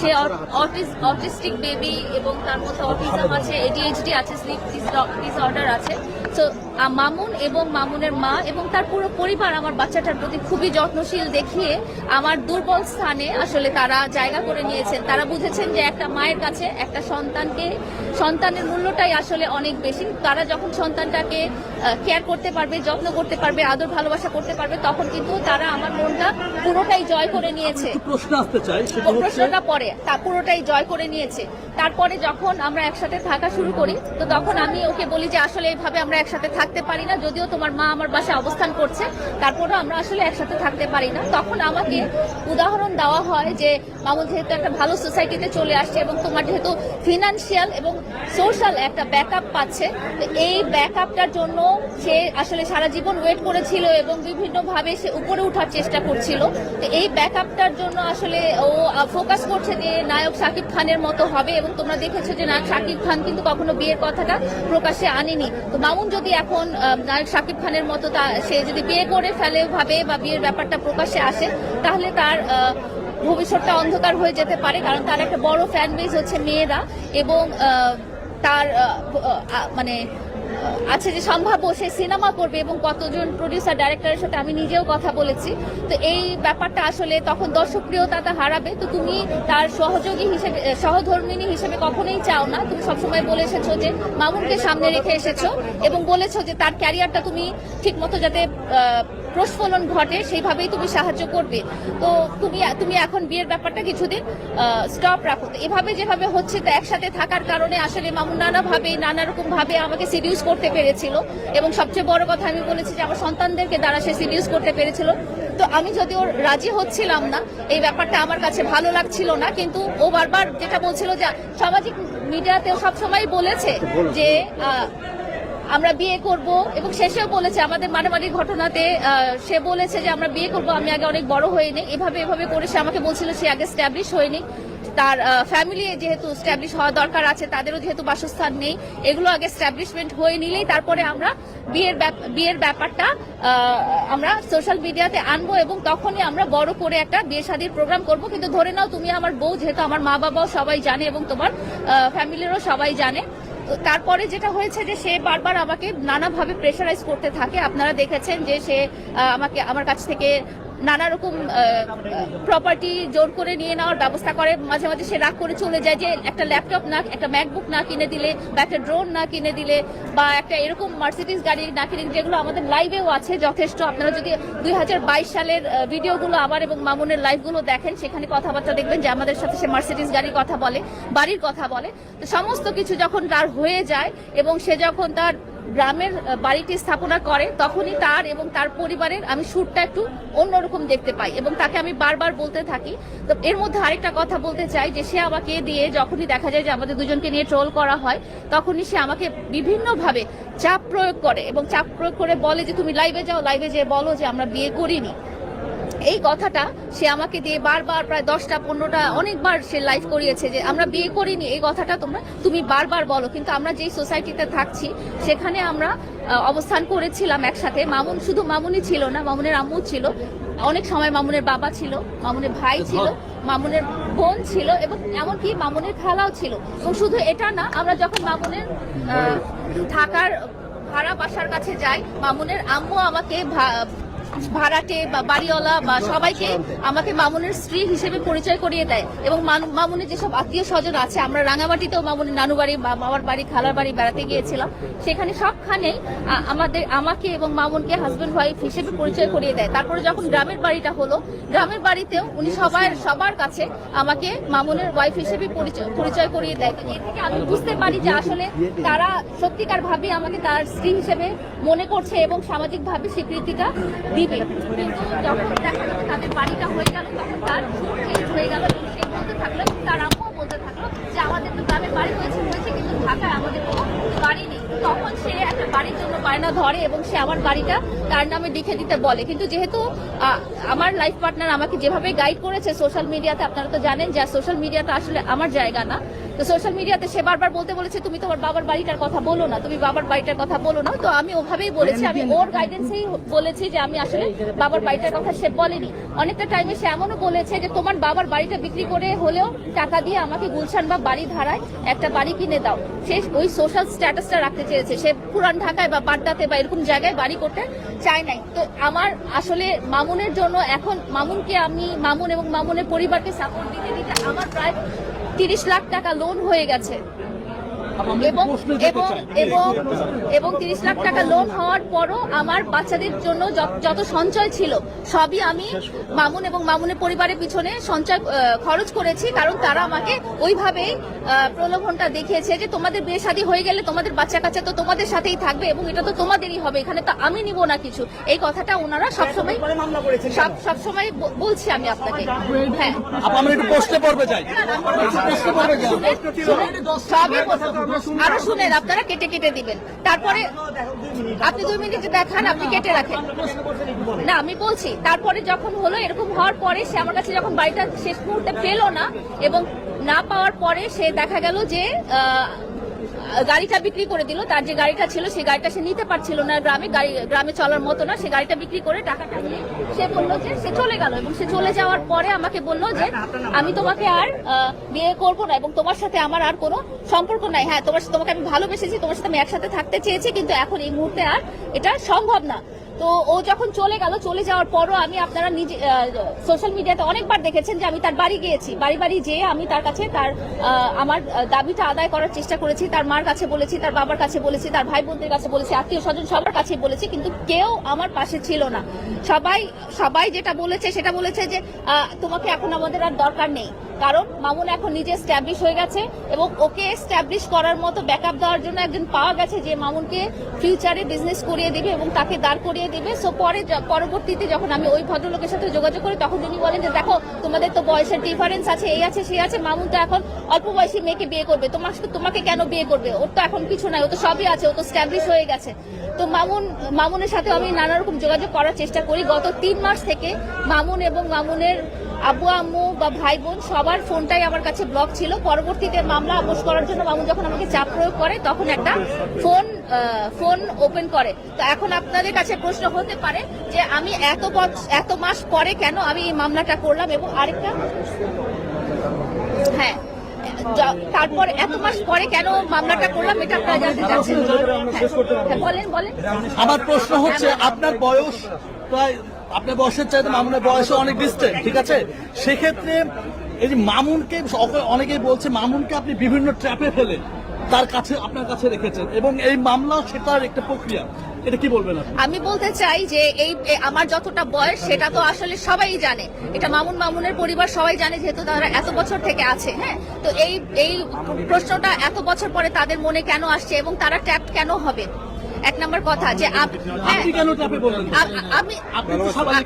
সে autistic baby এবং তার মধ্যে অটিজম আছে এডিএইচডি আছে স্লিপ ডিসঅর্ডার আছে। তো মামুন এবং মামুনের মা এবং তার পুরো পরিবার আমার বাচ্চাটার প্রতি খুবই যত্নশীল দেখিয়ে আমার দুর্বল স্থানে আসলে তারা জায়গা করে নিয়েছেন। তারা বুঝেছেন যে একটা মায়ের কাছে একটা সন্তানকে সন্তানের মূল্যটাই আসলে অনেক বেশি। তারা যখন সন্তানটাকে কেয়ার করতে পারবে যত্ন করতে পারবে আদর ভালোবাসা করতে পারবে তখন কিন্তু তারা আমার মনটা পুরোটাই জয় করে নিয়েছে। একটু প্রশ্ন আসতে চাই প্রশ্নটা পরে তা পুরোটাই জয় করে নিয়েছে। তারপরে যখন আমরা একসাথে থাকা শুরু করি তো তখন আমি ওকে বলি যে আসলে এইভাবে আমরা একসাথে থাকতে পারি না, যদিও তোমার মা আমার বাসায় অবস্থান করছে, তারপরেও আমরা আসলে একসাথে থাকতে পারি না। তখন আমাকে উদাহরণ দেওয়া হয় যে মামুন যেহেতু একটা ভালো সোসাইটিতে চলে আসছে এবং তোমার যেহেতু ফিনান্সিয়াল এবং সোশ্যাল একটা ব্যাকআপ পাচ্ছে, তো এই ব্যাকআপটার জন্য সে আসলে সারা জীবন ওয়েট করেছিল এবং বিভিন্নভাবে সে উপরে ওঠার চেষ্টা করছিল। তো এই ব্যাকআপটার জন্য আসলে ও ফোকাস করছে যে, নায়ক শাকিব খানের মতো হবে এবং তোমরা দেখেছ যে, নায়ক শাকিব খান কিন্তু কখনো বিয়ের কথাটা প্রকাশ্যে আনেনি। তো মামুন যদি এখন নায়ক শাকিব খানের মতো তা, সে যদি বিয়ে করে ফেলে ভাবে বা বিয়ের ব্যাপারটা প্রকাশে আসে, তাহলে তার ভবিষ্যৎটা অন্ধকার হয়ে যেতে পারে, কারণ তার একটা বড় ফ্যান বেস হচ্ছে মেয়েরা এবং তার মানে আছে যে সম্ভাব্য সে সিনেমা করবে এবং কতজন প্রডিউসার ডাইরেক্টরের সাথে আমি নিজেও কথা বলেছি। তো এই ব্যাপারটা আসলে তখন দর্শকপ্রিয়তা তা হারাবে। তো তুমি তার সহযোগী হিসেবে সহধর্মিনী হিসেবে কখনোই চাও না। তুমি সবসময় বলে এসেছ যে, মামুনকে সামনে রেখে এসেছ এবং বলেছ যে, তার ক্যারিয়ারটা তুমি ঠিক মতো যাতে প্রস্ফলন ঘটে, সেইভাবেই তুমি সাহায্য করবে। তো তুমি তুমি এখন বিয়ের ব্যাপারটা কিছুদিন স্টপ রাখো। এভাবে যেভাবে হচ্ছে, তো একসাথে থাকার কারণে আসলে মামুন নানাভাবে নানা রকম ভাবে আমাকে সিডিউস করতে পেরেছিল। এবং সবচেয়ে বড় কথা আমি বলেছি যে, আমার সন্তানদেরকে দ্বারা সে সিডিউস করতে পেরেছিল। তো আমি যদি ওর রাজি হচ্ছিলাম না, এই ব্যাপারটা আমার কাছে ভালো লাগছিল না। কিন্তু ও বারবার যেটা বলছিল যে, সামাজিক মিডিয়াতেও সবসময় বলেছে যে আমরা বিয়ে করব এবং শেষেও বলেছে আমাদের মারামারি ঘটনাতে সে বলেছে যে আমরা বিয়ে করব, আমি আগে অনেক বড় নেই এভাবে এভাবে করে সে আমাকে বলছিল সে আগে স্ট্যাবলিশ হয়নি তার ফ্যামিলি যেহেতু স্ট্যাবলিশ হওয়া দরকার আছে, তাদেরও যেহেতু বাসস্থান নেই, এগুলো আগে স্ট্যাবলিশমেন্ট হয়ে নিলেই তারপরে আমরা বিয়ের বিয়ের ব্যাপারটা আমরা সোশ্যাল মিডিয়াতে আনব এবং তখনই আমরা বড় করে একটা বিয়ে শাদীর প্রোগ্রাম করব। কিন্তু ধরে নাও, তুমি আমার বউ, যেহেতু আমার মা বাবাও সবাই জানে এবং তোমার ফ্যামিলিরও সবাই জানে। তারপরে যেটা হয়েছে যে সে বারবার আমাকে নানাভাবে প্রেশারাইজ করতে থাকে। আপনারা দেখেছেন যে সে আমাকে, আমার কাছ থেকে নানা রকম প্রপার্টি জোর করে নিয়ে নেওয়ার ব্যবস্থা করে। মাঝে মাঝে সে রাগ করে চলে যায় যে একটা ল্যাপটপ না, একটা ম্যাকবুক না কিনে দিলে, বা একটা ড্রোন না কিনে দিলে, বা একটা এরকম মার্সিডিস গাড়ি না কিনে যেগুলো আমাদের লাইভেও আছে যথেষ্ট। আপনারা যদি দুই হাজার বাইশ সালের ভিডিওগুলো আবার এবং মামুনের লাইভগুলো দেখেন, সেখানে কথাবার্তা দেখবেন যে আমাদের সাথে সে মার্সিডিস গাড়ির কথা বলে, বাড়ির কথা বলে। তো সমস্ত কিছু যখন তার হয়ে যায় এবং সে যখন তার গ্রামের বাড়িটি স্থাপনা করে, তখনই তার এবং তার পরিবারের আমি সুরটা একটু অন্যরকম দেখতে পাই এবং তাকে আমি বারবার বলতে থাকি। তো এর মধ্যে আরেকটা কথা বলতে চাই যে, সে আমাকে দিয়ে যখনই দেখা যায় যে আমাদের দুজনকে নিয়ে ট্রোল করা হয়, তখনই সে আমাকে বিভিন্নভাবে চাপ প্রয়োগ করে এবং চাপ প্রয়োগ করে বলে যে, তুমি লাইভে যাও, লাইভে যেয়ে বলো যে, আমরা বিয়ে করিনি। এই কথাটা সে আমাকে দিয়ে বারবার প্রায় দশটা পনেরোটা অনেকবার সে লাইফ করিয়েছে যে আমরা বিয়ে করিনি এই কথাটা তোমরা তুমি বারবার বলো। কিন্তু আমরা যেই সোসাইটিতে থাকছি সেখানে আমরা অবস্থান করেছিলাম একসাথে। মামুন শুধু মামুনই ছিল না মামুনের আম্মু ছিল। অনেক সময় মামুনের বাবা ছিল মামুনের ভাই ছিল মামুনের বোন ছিল এবং এমনকি মামুনের খালাও ছিল। এবং শুধু এটা না আমরা যখন মামুনের আহ, থাকার ভাড়া বাসার কাছে যাই মামুনের আম্মু আমাকে ভাড়াটে বা বাড়িওয়ালা বা সবাইকে আমাকে মামুনের স্ত্রী হিসেবে পরিচয় করিয়ে দেয় এবং মানু- মামুনের যেসব আত্মীয় স্বজন আছে, আমরা রাঙামাটিতেও মামুনের নানু বাড়ি মামার বাড়ি, খালার বাড়ি বেড়াতে গিয়েছিলাম। সেখানে সবখানেই আমাদের, আমাকে এবং মামুনকে হাজব্যান্ড ওয়াইফ হিসেবে পরিচয় করিয়ে দেয়। তারপরে যখন গ্রামের বাড়িটা হলো, গ্রামের বাড়িতেও উনি সবার সবার কাছে আমাকে মামুনের ওয়াইফ হিসেবে পরিচয় পরিচয় করিয়ে দেয়। থেকে আমি বুঝতে পারি যে আসলে তারা সত্যিকার ভাবে আমাকে তার স্ত্রী হিসেবে মনে করছে এবং সামাজিকভাবে স্বীকৃতিটা দিবে যাবে তাদের বাড়িটা হয়ে গেল, তখন তার হয়ে গেল। বলতে থাকল, তার আম্মাও বলতে থাকল যে আমাদের তো গ্রামের বাড়ি হয়েছে হয়েছে কিন্তু ঢাকায় আমাদের তখন সে একটা বাড়ির জন্য বায়না ধরে এবং সে আমার বাড়িটা তার নামে লিখে দিতে বলে। কিন্তু যেহেতু আমার লাইফ পার্টনার আমাকে যেভাবে গাইড করেছে সোশ্যাল মিডিয়াতে আপনারা তো জানেন যে সোশ্যাল মিডিয়াটা আসলে আমার জায়গা না। তো সোশ্যাল মিডিয়াতে সে বারবার বলতে বলেছে তুমি তোমার বাবার বাড়িটার কথা বলো না তুমি বাবার বাড়িটার কথা বলো না। তো আমি ওভাবেই বলেছি আমি ওর গাইডেন্সেই বলেছি যে আমি আসলে বাবার বাড়িটার কথা সে বলেনি। অনেকটা টাইমে সে এমনও বলেছে যে তোমার বাবার বাড়িটা বিক্রি করে হলেও টাকা দিয়ে আমাকে গুলশান বা বাড়ি ধারায় একটা বাড়ি কিনে দাও। সে ওই সোশ্যাল স্ট্যাটাসটা রাখতে চেয়েছে সে পুরান ঢাকায় বা পাড্ডাতে বা এরকম জায়গায় বাড়ি করতে চায় নাই। তো আমার আসলে মামুনের জন্য এখন মামুনকে আমি, মামুন এবং মামুনের পরিবারকে সাপোর্ট দিতে দিতে আমার প্রায় তিরিশ লাখ টাকা লোন হয়ে গেছে। এবং এবং এবং এবং তিরিশ লাখ টাকা লোন হওয়ার পরও আমার বাচ্চাদের জন্য যত- সঞ্চয় ছিল সবই আমি মামুন এবং মামুনের পরিবারের পিছনে সঞ্চয় খরচ করেছি কারণ তারা আমাকে ওইভাবেই প্রলোভনটা দেখিয়েছে যে তোমাদের বিয়ে শাদী হয়ে গেলে তোমাদের বাচ্চা কাচ্চা তো তোমাদের সাথেই থাকবে এবং এটা তো তোমাদেরই হবে এখানে তো আমি নিব না কিছু এই কথাটা ওনারা সবসময় সব সবসময় বলছি আমি আপনাকে হ্যাঁ আমরা একটু প্রশ্নে যাই সবই। আরও শুনেন, আপনারা কেটে কেটে দিবেন। তারপরে আপনি দুই মিনিটে দেখান, আপনি কেটে রাখেন। না, আমি বলছি, তারপরে যখন হলো, এরকম হওয়ার পরে সে আমার কাছে যখন বাড়িটা শেষ মুহূর্তে পেল না, এবং না পাওয়ার পরে সে দেখা গেল যে গাড়িটা বিক্রি করে দিল, তার যে গাড়িটা ছিল সেই গাড়িটা সে নিতে পারছিল না গ্রামে গ্রামে চলার মতো না। সে গাড়িটা বিক্রি করে টাকাটা নিয়ে সে বলল যে সে চলে গেল এবং সে চলে যাওয়ার পরে আমাকে বলল যে আমি তোমাকে আর বিয়ে করব না এবং তোমার সাথে আমার আর কোনো সম্পর্ক নাই। হ্যাঁ তোমার সাথে তোমাকে আমি ভালোবেসেছি, তোমার সাথে আমি একসাথে থাকতে চেয়েছি, কিন্তু এখন এই মুহূর্তে আর এটা সম্ভব না। তো ও যখন চলে গেল, চলে যাওয়ার পরও আমি আপনারা নিজে সোশ্যাল মিডিয়াতে অনেকবার দেখেছেন যে আমি তার বাড়ি গিয়েছি। বাড়ি বাড়ি যেয়ে আমি তার কাছে তার আমার দাবিটা আদায় করার চেষ্টা করেছি। তার মার কাছে বলেছি, তার বাবার কাছে বলেছি, তার ভাই বোনদের কাছে বলেছি, আত্মীয় স্বজন সবার কাছে বলেছি, কিন্তু কেউ আমার পাশে ছিল না। সবাই সবাই যেটা বলেছে সেটা বলেছে যে তোমাকে এখন আমাদের আর দরকার নেই। কারণ মামুন এখন নিজে স্ট্যাবলিশ হয়ে গেছে এবং ওকে স্ট্যাবলিশ করার মতো ব্যাকআপ দেওয়ার জন্য একজন পাওয়া গেছে যে মামুনকে ফিউচারে বিজনেস করিয়ে দিবে এবং তাকে দাঁড় করিয়ে দিবে। সো পরে পরবর্তীতে যখন আমি ওই ভদ্রলোকের সাথে যোগাযোগ করি, তখন উনি বলেন যে, দেখো, তোমাদের তো বয়সের ডিফারেন্স আছে, এই আছে, সেই আছে। মামুন তো এখন অল্প বয়সী মেয়েকে বিয়ে করবে। তোমার তোমাকে কেন বিয়ে করবে? ওর তো এখন কিছু নাই, ও তো সবই আছে, ও তো স্ট্যাবলিশ হয়ে গেছে। তো মামুন, মামুনের সাথে আমি নানা রকম যোগাযোগ করার চেষ্টা করি। গত তিন মাস থেকে মামুন এবং মামুনের আব্বু আম্মু বা ভাই বোন সবার ফোনটাই আমার কাছে ব্লক ছিল। পরবর্তীতে মামলা আপোষ করার জন্য মামু যখন আমাকে চাপ প্রয়োগ করে তখন একটা ফোন ফোন ওপেন করে। তো এখন আপনাদের কাছে প্রশ্ন হতে পারে যে আমি এত এত মাস পরে কেন আমি এই মামলাটা করলাম এবং আরেকটা? হ্যাঁ তারপর এত মাস পরে কেন মামলাটা করলাম এটা আপনারা জানতে চাচ্ছেন হ্যাঁ, বলেন বলেন। আমার প্রশ্ন হচ্ছে আপনার বয়স প্রায় আপনার বয়সের চাইতে মামুনের বয়সে অনেক ডিস্টেন্স ঠিক আছে? সেক্ষেত্রে এই যে মামুনকে অনেকেই বলছে, মামুনকে আপনি বিভিন্ন ট্র্যাপে ফেলে, তার কাছে আপনার কাছে রেখেছেন। এবং এই মামলা সেটার একটা প্রক্রিয়া। এটা আমি বলতে চাই যে এই আমার যতটা বয়স, সেটা তো আসলে সবাই জানে। এটা মামুন, মামুনের পরিবার সবাই জানে, যেহেতু তারা এত বছর থেকে আছে হ্যাঁ? তো এই এই প্রশ্নটা এত বছর পরে তাদের মনে কেন আসছে এবং তারা ট্যাপ কেন হবে? এক নম্বর কথা যে হ্যাঁ, আমি তো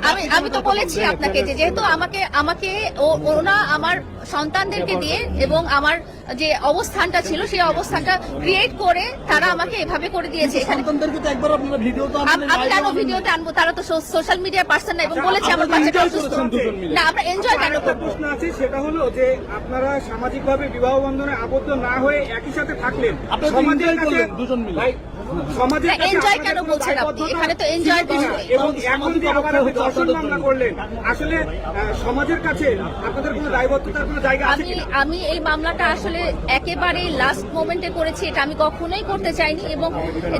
আমি আমি তো বলেছি আপনাকে যে যেহেতু আমাকে আমাকে ও- ওনা আমার সন্তানদেরকে দিয়ে এবং আমার যে অবস্থানটা ছিল সেই অবস্থানটা ক্রিয়েট করে তারা আমাকে এভাবে করে দিয়েছে এখানে। সন্তানদেরকে তো একবার আপনারা ভিডিও তো আম- কেন ভিডিওতে আনব? তারা তো সোশ্যাল মিডিয়ার পার্সন না এবং বলেছে আমার আপনারা বাচ্চাটা অসুস্থ। করেছেন দুজন মিলে। না আমরা এনজয় কেন করব? প্রশ্ন আছে সেটা হলো যে আপনারা সামাজিকভাবে বিবাহ বন্ধনে আবদ্ধ না হয়ে একই সাথে থাকলেন। দুজন মিলে। সমাজের আপনাদের কেন বলছেন আপনি? এখানে তো বিষয়। এবং এখন যে আবার আপনি দর্শন মামলা করলেন আসলে সমাজের কাছে আপনাদের কোনো দায়বদ্ধতার কোনো জায়গা আছে আমি আমি এই মামলাটা আসলে একেবারে লাস্ট মোমেন্টে করেছি এটা আমি কখনোই করতে চাইনি এবং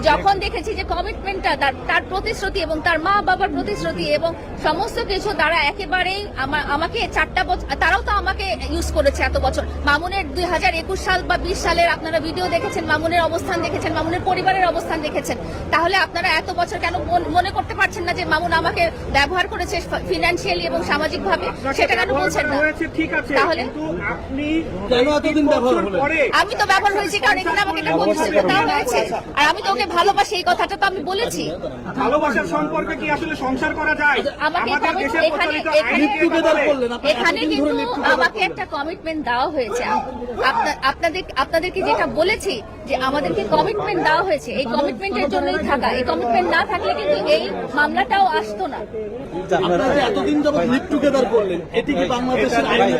যখন দেখেছি যে কমিটমেন্টটা তার তার প্রতিশ্রুতি এবং তার মা বাবার প্রতিশ্রুতি এবং সমস্ত কিছু তারা একেবারেই আমা- আমাকে চারটা বছর তারাও তো আমাকে ইউজ করেছে এত বছর মামুনের দুই হাজার একুশ সাল বা বিশ সালের আপনারা ভিডিও দেখেছেন মামুনের অবস্থান দেখেছেন মামুনের পরিবারের অবস্থান দেখেছেন তাহলে আপনারা এত বছর কেন মনে করতে পারছেন না যে মামুন আমাকে ব্যবহার করেছে ফিনান্সিয়ালি এবং সামাজিকভাবে? আপনাকে সেটা কেন বলছেন না? হয়েছে ঠিক আছে তাহলে? আমি তো ব্যবহার হয়েছি কারণ এখানে আমাকে একটা প্রতিশ্রুতি দেওয়া হয়েছে আর আমি তো ওকে ভালোবাসি এই কথাটা তো আমি বলেছি। ভালোবাসার সম্পর্কে কি আসলে সংসার করা যায়? আমাকে এখানে- কিন্তু আমাকে একটা কমিটমেন্ট দেওয়া হয়েছে। আপনাদের আপনাদেরকে যেটা বলেছি যে আমাদেরকে কমিটমেন্ট দেওয়া হয়েছে এই কমিটমেন্টের জন্যই থাকা। এই কমিটমেন্ট না থাকলে কিন্তু এই মামলাটাও আসতো না। আপনারা এতদিন যাবত লিভ টুগেদার করলেন এটি কি বাংলাদেশের আইনে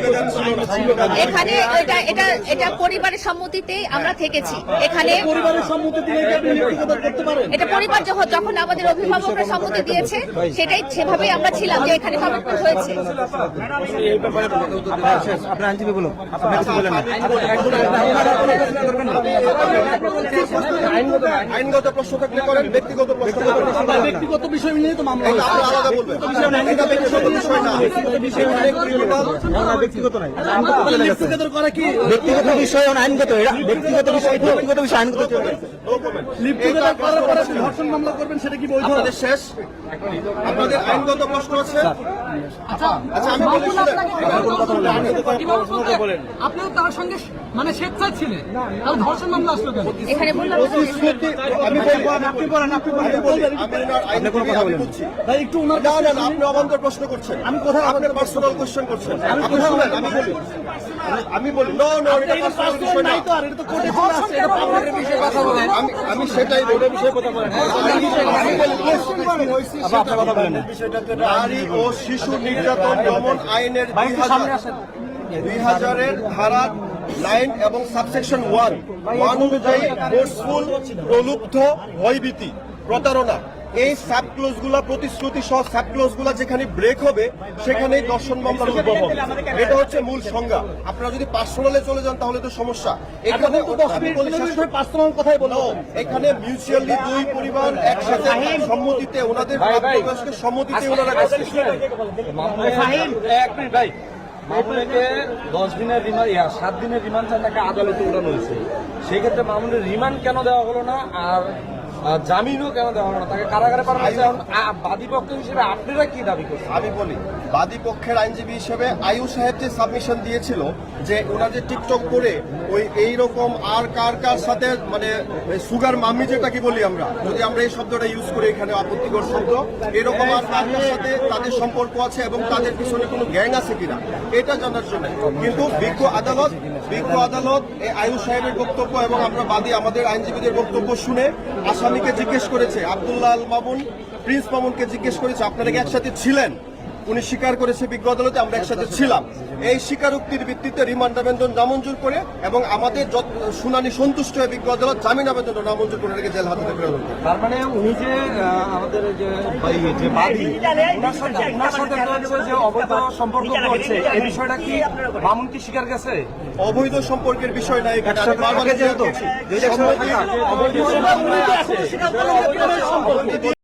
ছিল না? এখানে এটা এটা এটা পরিবারের সম্মতিতেই আমরা থেকেছি। এখানে পরিবারের সম্মতি দিলে কি আপনি লিভ টুগেদার করতে পারেন? এটা পরিবার যখন যখন আমাদের অভিভাবকরা সম্মতি দিয়েছে সেটাই সেভাবেই আমরা ছিলাম যে এখানে কমিটমেন্ট হয়েছে। আইনজীবী বলুন। আপনি কিছু বলেন না আইনগত প্রশ্ন থাকলে করেন ব্যক্তিগত প্রশ্ন ব্যক্তিগত বিষয় নিয়ে তো মামলা এটা হয়েছে। আমরা আলাদা বলবেন। এটা ব্যক্তিগত বিষয় না। এখানে criminal না, ব্যক্তিগত নাই লিভ করা কি ব্যক্তিগত বিষয় আইনগত। ব্যক্তিগত বিষয় ব্যক্তিগত বিষয় আইনগত চলবে no comment। লিভ টুগেদার করার পরে আপনি ধর্ষণ মামলা করবেন সেটা কি বৈধ? আপনাদের শেষ। আপনাদের আইনগত প্রশ্ন আছে? আচ্ছা আমি বলি আপনি তার সঙ্গে মানে স্বেচ্ছায় ছিলেন। ধর্ষণ মামলা আসলো কেন? এখানে বললাম প্রতিশ্রুতি আমি বলব আপনি বলেন আপনি বলেন। আমি ওনার আইনজীবী আমি বুঝছি ভাই একটু ওনার না না আপনি অবান্তর প্রশ্ন করছেন। আমি কোথায় আপনার পার্সোনাল কোশ্চেন করছেন। আপনি শুনেন আমি বলি আমি- আমি বলি নো নো এটা পার্সোনাল বিষয় না। নাই তো আর এটা তো কোর্টে চলে আসছে। এটা পাবলিকের বিষয়ে কথা বলেন। আমি আমি সেটাই বলি বিষয়ে কথা বলেন। নারী ও শিশু নির্যাতন দমন আইনের দুই হাজার দুই হাজারের ধারা নাইন এবং সাবসেকশন ওয়ান ওয়ান অনুযায়ী ফোর্সফুল প্রলুব্ধ ভয়ভীতি প্রতারণা এই সাবক্লোজগুলা প্রতিশ্রুতি সহ সাবক্লোজগুলা যেখানে ব্রেক হবে সেখানেই দর্শন মামলার উদ্ভব হবে এটা হচ্ছে মূল সংজ্ঞা আপনারা যদি পার্সোনালে চলে যান তাহলে তো সমস্যা এখানে বলি পার্সোনাল কথাই No, এখানে মিউচুয়ালি দুই পরিবার একসাথে সম্মতিতে ওনাদের সম্মতিতে ওনারা এক মিনিট ভাই মামুনিকে দশ দিনের রিমান্ড ইয়া, সাত দিনের রিমান্ড চান তাকে আদালতে উঠানো হয়েছে। সেক্ষেত্রে মামুনের রিমান্ড কেন দেওয়া হলো না? আর জামিনও কেন দেওয়া হলো না? তাকে কারাগারে পাঠানো বাদীপক্ষ হিসেবে আপনারা কি দাবি করছেন? আমি বলি বাদী পক্ষের আইনজীবী হিসেবে আয়ু সাহেব যে সাবমিশন দিয়েছিল যে ওনার যে টিকটক করে ওই এই রকম আর কার কার সাথে মানে সুগার মাম্মি যেটা কি বলি আমরা যদি আমরা এই শব্দটা ইউজ করি এখানে আপত্তিকর শব্দ এরকম আর কার কার সাথে তাদের সম্পর্ক আছে এবং তাদের পিছনে কোনো গ্যাং আছে কিনা এটা জানার জন্য। কিন্তু বিজ্ঞ আদালত বিজ্ঞ আদালত এই আয়ুষ সাহেবের বক্তব্য এবং আমরা বাদী আমাদের আইনজীবীদের বক্তব্য শুনে আসামিকে জিজ্ঞেস করেছে। আব্দুল্লাহ মামুন, প্রিন্স মামুনকে জিজ্ঞেস করেছে, আপনারা কি একসাথে ছিলেন? উনি স্বীকার করেছে বিজ্ঞ আদালতে আমরা একসাথে ছিলাম। এই স্বীকারোক্তির ভিত্তিতে রিমান্ড আবেদন নামঞ্জুর করে এবং আমাদের শুনানি সন্তুষ্ট হয়ে বিজ্ঞ আদালত জামিন আবেদন নামঞ্জুর করে রেখে জেল হাজতে প্রেরণ করে তার মানে উনি যে আমাদের যে বাদী ওনার সাথে যে অবৈধ সম্পর্ক করছে এই বিষয়টা কি মামুন কি স্বীকার গেছে অবৈধ সম্পর্কের বিষয় না এখানে আমি বারবার যেহেতু,